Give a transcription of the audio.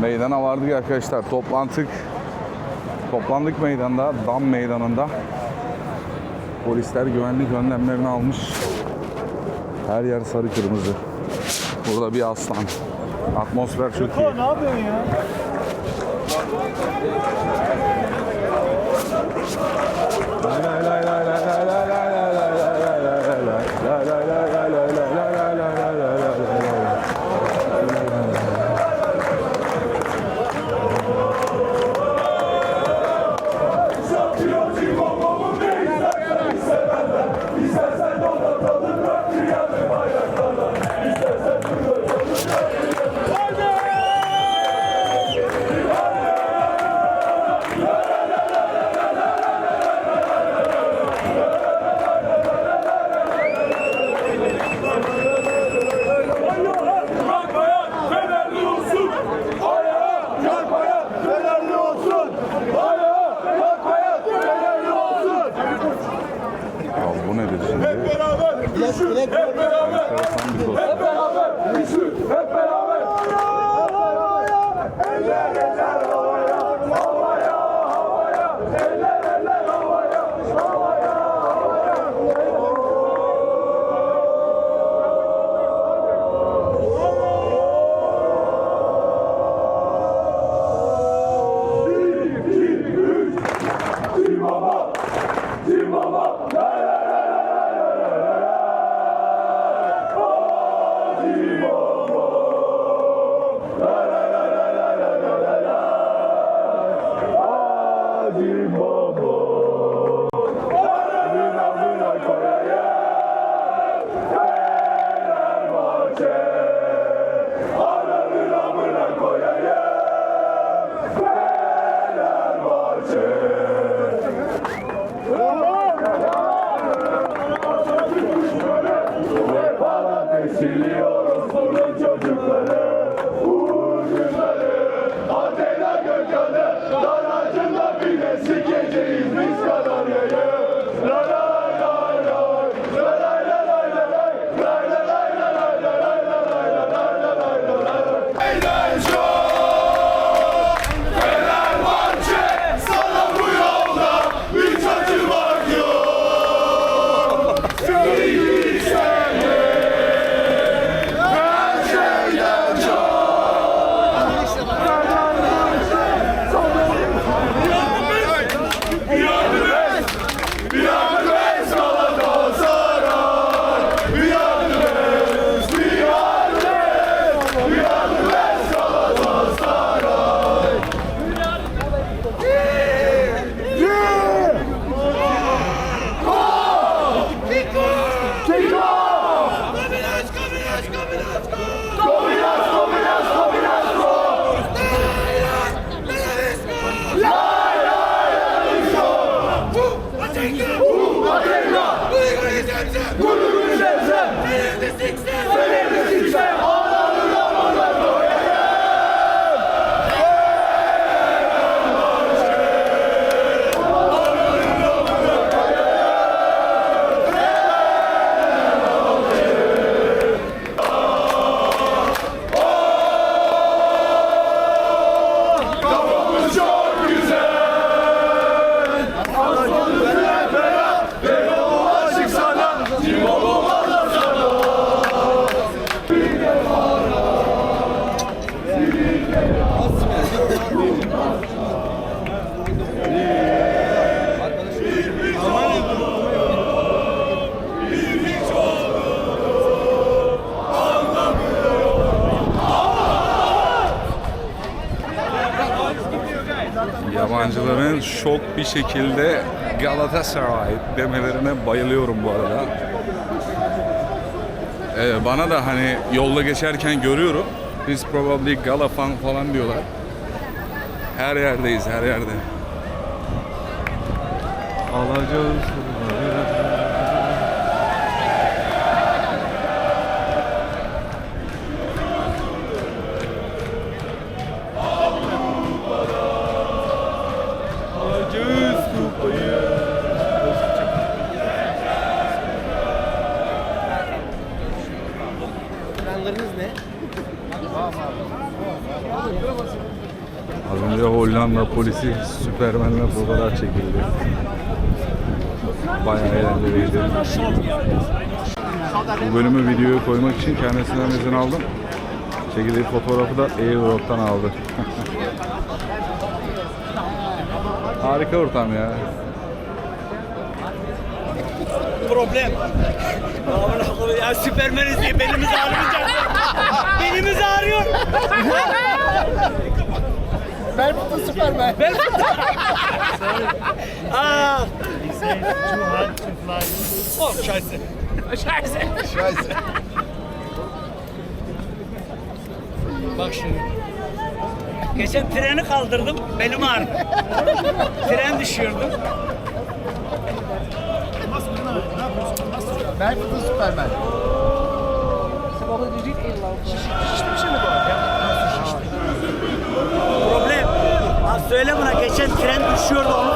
meydana vardık arkadaşlar. Toplantık. Toplandık meydanda, dam meydanında. Polisler güvenlik önlemlerini almış. Her yer sarı kırmızı. Burada bir aslan. Atmosfer çok iyi. Ne yapıyorsun ya? Hayır, hayır, hayır. Everybody Hep beraber! Hep beraber! Hep beraber! Hep beraber! Yabancıların şok bir şekilde Galatasaray demelerine bayılıyorum bu arada. Ee, bana da hani yolda geçerken görüyorum. Biz probably Gala fan falan diyorlar. Her yerdeyiz, her yerde. Alacağız. Takımlarınız ne? Az önce Hollanda polisi Süpermen'le fotoğraf çekildi. Bayağı eğlenceliydi. Bu bölümü videoya koymak için kendisinden izin aldım. Çekildiği fotoğrafı da Airdrop'tan aldı. Harika ortam ya problem. Ya Süpermeniz diye belimiz ağrıyacak. belimiz ağrıyor. Ben bu Süpermen. Ben... Aa. Oh, scheiße. Scheiße. Scheiße. Bak şimdi. Geçen treni kaldırdım, belim ağrıdı. Tren düşüyordum. Ben bu Süpermen. Problem. Ha, söyle buna geçen tren düşüyordu onu